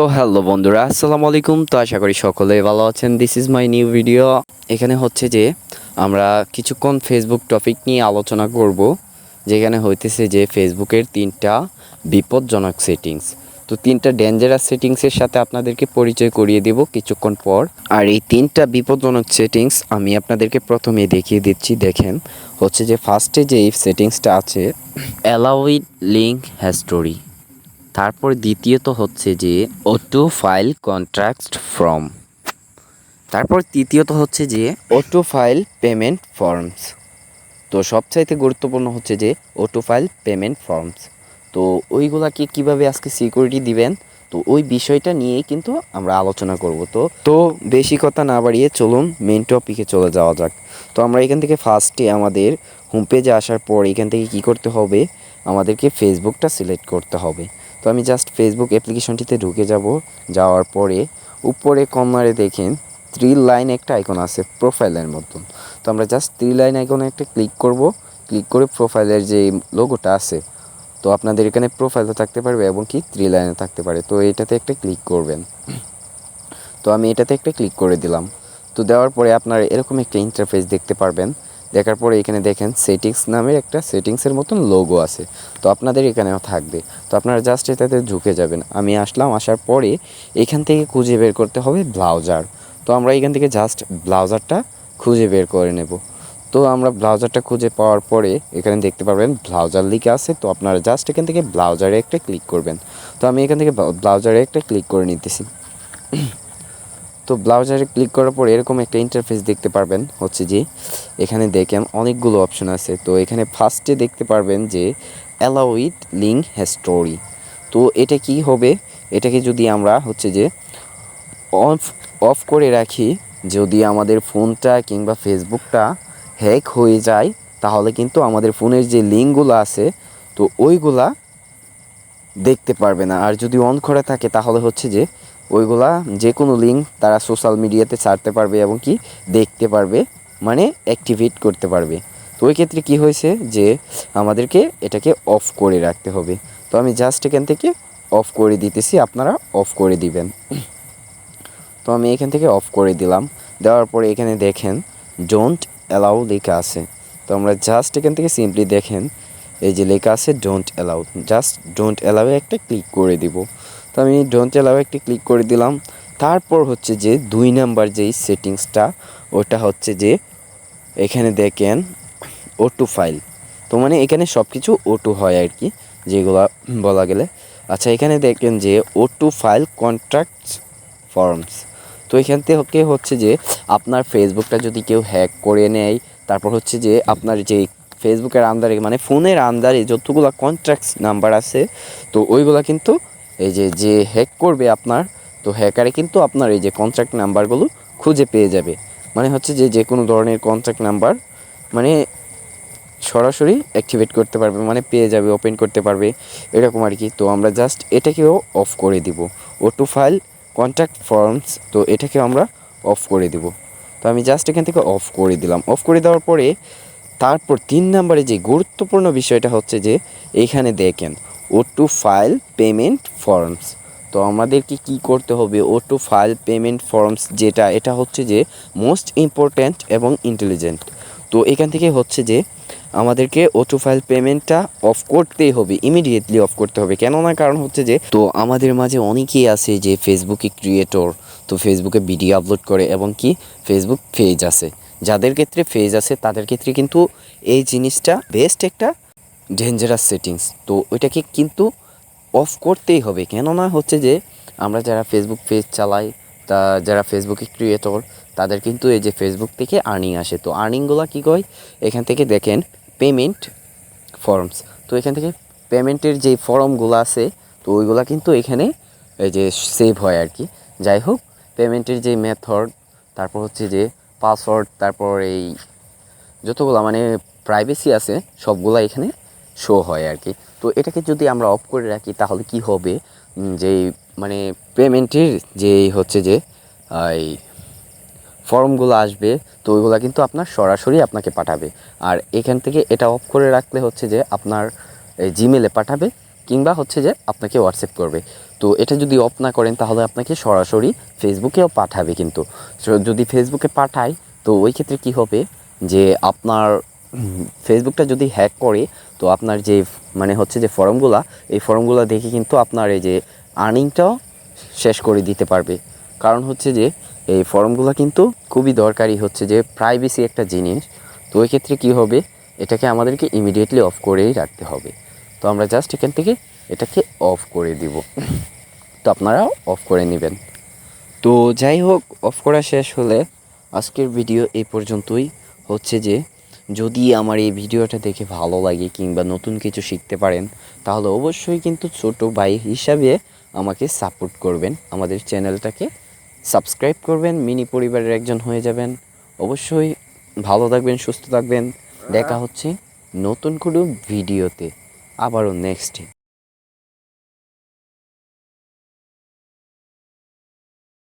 তো হ্যালো বন্ধুরা, আসসালামু আলাইকুম। তো আশা করি সকলে ভালো আছেন। This is my new video এখানে হচ্ছে যে আমরা কিছুক্ষণ ফেসবুক টপিক নিয়ে আলোচনা করব, যেখানে হইতেছে যে ফেসবুকের তিনটা বিপজ্জনক সেটিংস তো তিনটা ডেঞ্জারাস সেটিংসের সাথে আপনাদেরকে পরিচয় করিয়ে দেব কিছুক্ষণ পর। আর এই তিনটা বিপজ্জনক সেটিংস আমি আপনাদেরকে প্রথমে দেখিয়ে দিচ্ছি। দেখেন, হচ্ছে যে ফার্স্টে যে এই সেটিংসটা আছে অ্যালাউ উইথ লিঙ্ক হ্যাস্টোরি তারপর দ্বিতীয়ত হচ্ছে যে অটো ফাইল কন্ট্রাক্ট ফর্ম তারপর তৃতীয়ত হচ্ছে যে অটো ফাইল পেমেন্ট ফর্মস তো সবচাইতে গুরুত্বপূর্ণ হচ্ছে যে অটো ফাইল পেমেন্ট ফর্মস তো ওইগুলাকে কীভাবে আজকে সিকিউরিটি দিবেন? তো ওই বিষয়টা নিয়েই কিন্তু আমরা আলোচনা করব। তো তো বেশি কথা না বাড়িয়ে চলুন মেন টপিকে চলে যাওয়া যাক। তো আমরা এখান থেকে ফার্স্টে আমাদের হোম পেজে আসার পর এখান থেকে কি করতে হবে? আমাদেরকে ফেসবুকটা সিলেক্ট করতে হবে। তো আমি জাস্ট ফেসবুক অ্যাপ্লিকেশনটিতে ঢুকে যাব। যাওয়ার পরে উপরে কমারে দেখেন থ্রি লাইন একটা আইকন আছে প্রোফাইলের মতন। তো আমরা জাস্ট থ্রি লাইন আইকনে একটা ক্লিক করব। ক্লিক করে প্রোফাইলের যে লোগোটা আছে, তো আপনাদের এখানে প্রোফাইলও থাকতে পারবে এবং কি থ্রি লাইনে থাকতে পারে। তো এটাতে একটা ক্লিক করবেন। তো আমি এটাতে একটা ক্লিক করে দিলাম। তো দেওয়ার পরে আপনার এরকম একটা ইন্টারফেস দেখতে পারবেন। দেখার পরে এখানে দেখেন সেটিংস নামের একটা সেটিংসের মতন লোগো আছে। তো আপনাদের এখানেও থাকবে। তো আপনারা জাস্ট এটাতে ঢুকে যাবেন। আমি আসলাম, আসার পরে এখান থেকে খুঁজে বের করতে হবে ব্লাউজার তো আমরা এখান থেকে জাস্ট ব্লাউজারটা খুঁজে বের করে নেব। তো আমরা ব্লাউজারটা খুঁজে পাওয়ার পরে এখানে দেখতে পারবেন ব্লাউজার লিখে আছে। তো আপনারা জাস্ট এখান থেকে ব্লাউজারে একটা ক্লিক করবেন। তো আমি এখান থেকে ব্লাউজারে একটা ক্লিক করে নিতেছি। তো ব্রাউজারে ক্লিক করার পর এরকম একটা ইন্টারফেস দেখতে পারবেন, হচ্ছে যে এখানে দেখেন অনেকগুলো অপশন আছে। তো এখানে ফার্স্টে দেখতে পারবেন যে অ্যালাউ উইথ লিঙ্ক হ্যাস্টোরি তো এটা কি হবে? এটাকে যদি আমরা হচ্ছে যে অফ অফ করে রাখি, যদি আমাদের ফোনটা কিংবা ফেসবুকটা হ্যাক হয়ে যায়, তাহলে কিন্তু আমাদের ফোনের যে লিঙ্কগুলো আছে, তো ওইগুলা দেখতে পারবে না। আর যদি অন করা থাকে, তাহলে হচ্ছে যে ওইগুলা যে কোনো লিঙ্ক তারা সোশ্যাল মিডিয়াতে ছাড়তে পারবে এবং কি দেখতে পারবে মানে অ্যাক্টিভেট করতে পারবে। তো ওই ক্ষেত্রে কি হয়েছে যে আমাদেরকে এটাকে অফ করে রাখতে হবে। তো আমি জাস্ট এখান থেকে অফ করে দিতেছি, আপনারা অফ করে দিবেন। তো আমি এখান থেকে অফ করে দিলাম। দেওয়ার পরে এখানে দেখেন ডোন্ট অ্যালাউ লেখা আছে। তো আমরা জাস্ট এখান থেকে সিম্পলি দেখেন, এই যে লেখা আছে don't allow just don't allow একটা ক্লিক করে দিব। তো আমি ডোন্ট অ্যালাউ একটি ক্লিক করে দিলাম। তারপর হচ্ছে যে দুই নাম্বার যেই সেটিংসটা, ওটা হচ্ছে যে এখানে দেখেন ওটু ফাইল তো মানে এখানে সব কিছু ওটু হয় আর কি যেগুলো বলা গেলে। আচ্ছা এখানে দেখেন যে ওটু ফাইল কন্ট্রাক্ট ফর্মস তো এখান থেকে হচ্ছে যে আপনার ফেসবুকটা যদি কেউ হ্যাক করে নেয়, তারপর হচ্ছে যে আপনার যে ফেসবুকের আন্দারে মানে ফোনের আন্দারে যতগুলো কন্ট্রাক্টস নাম্বার আছে, তো ওইগুলা কিন্তু এই যে যে হ্যাক করবে আপনার, তো হ্যাকারে কিন্তু আপনার এই যে কন্ট্রাক্ট নাম্বারগুলো খুঁজে পেয়ে যাবে। মানে হচ্ছে যে যে কোনো ধরনের কন্ট্রাক্ট নাম্বার মানে সরাসরি অ্যাক্টিভেট করতে পারবে মানে পেয়ে যাবে ওপেন করতে পারবে, এরকম আর কি। তো আমরা জাস্ট এটাকেও অফ করে দিব। Auto fill contact forms তো এটাকেও আমরা অফ করে দিব। তো আমি জাস্ট এখান থেকে অফ করে দিলাম। অফ করে দেওয়ার পরে, তারপর তিন নম্বরে যে গুরুত্বপূর্ণ বিষয়টা হচ্ছে যে, এইখানে দেখেন auto fill payment forms তো আমাদেরকে কি করতে হবে? Auto fill payment forms যেটা, এটা হচ্ছে যে মোস্ট ইম্পর্ট্যান্ট এবং ইন্টেলিজেন্ট তো এখান থেকে হচ্ছে যে আমাদেরকে অটো ফাইল পেমেন্টটা অফ করতেই হবে ইমিডিয়েটলি অফ করতে হবে। কেননা কারণ হচ্ছে যে, তো আমাদের মাঝে অনেকেই আছে যে ফেসবুকে ক্রিয়েটর তো ফেসবুকে ভিডিও আপলোড করে এবং কি ফেসবুক পেজ আছে। যাদের ক্ষেত্রে পেজ আছে, তাদের ক্ষেত্রে কিন্তু এই জিনিসটা বেস্ট একটা ডেঞ্জারাস সেটিংস তো ওইটাকে কিন্তু অফ করতেই হবে। কেননা হচ্ছে যে, আমরা যারা ফেসবুক পেজ চালাই, তা যারা ফেসবুকে ক্রিয়েটর তাদের কিন্তু এই যে ফেসবুক থেকে আর্নিং আসে। তো আর্নিংগুলো কী কয়? এখান থেকে দেখেন পেমেন্ট ফর্মস তো এখান থেকে পেমেন্টের যে ফর্মগুলো আছে, তো ওইগুলো কিন্তু এখানে এই যে সেভ হয় আর কি। যাই হোক পেমেন্টের যে মেথড তারপর হচ্ছে যে পাসওয়ার্ড তারপর এই যতগুলো মানে প্রাইভেসি আছে, সবগুলা এখানে শো হয় আর কি। তো এটাকে যদি আমরা অফ করে রাখি, তাহলে কি হবে? যে মানে পেমেন্টের যে হচ্ছে যে এই ফর্মগুলো আসবে, তো ওইগুলো কিন্তু আপনার সরাসরি আপনাকে পাঠাবে। আর এখান থেকে এটা অফ করে রাখলে হচ্ছে যে আপনার জিমেলে পাঠাবে, কিংবা হচ্ছে যে আপনাকে হোয়াটসঅ্যাপ করবে। তো এটা যদি অফ না করেন, তাহলে আপনাকে সরাসরি ফেসবুকেও পাঠাবে কিন্তু। যদি ফেসবুকে পাঠায়, তো ওই ক্ষেত্রে কি হবে? যে আপনার ফেসবুকটা যদি হ্যাক করে, তো আপনার যে মানে হচ্ছে যে ফর্মগুলা, এই ফর্মগুলো দেখে কিন্তু আপনার এই যে আর্নিংটাও শেষ করে দিতে পারবে। কারণ হচ্ছে যে, এই ফর্মগুলো কিন্তু খুবই দরকারি হচ্ছে যে প্রাইভেসি একটা জিনিস। তো ওই ক্ষেত্রে কী হবে? এটাকে আমাদেরকে ইমিডিয়েটলি অফ করেই রাখতে হবে। তো আমরা জাস্ট এখান থেকে এটাকে অফ করে দিব। তো আপনারাও অফ করে নেবেন। তো যাই হোক অফ করা শেষ হলে আজকের ভিডিও এই পর্যন্তই। হচ্ছে যে যদি আমার এই ভিডিওটা দেখে ভালো লাগে কিংবা নতুন কিছু শিখতে পারেন, তাহলে অবশ্যই কিন্তু ছোট ভাই হিসাবে আমাকে সাপোর্ট করবেন। আমাদের চ্যানেলটাকে সাবস্ক্রাইব করবেন, মিনি পরিবারের একজন হয়ে যাবেন। অবশ্যই ভালো থাকবেন, সুস্থ থাকবেন। দেখা হচ্ছে নতুন কোনো ভিডিওতে। আবারও নেক্সটে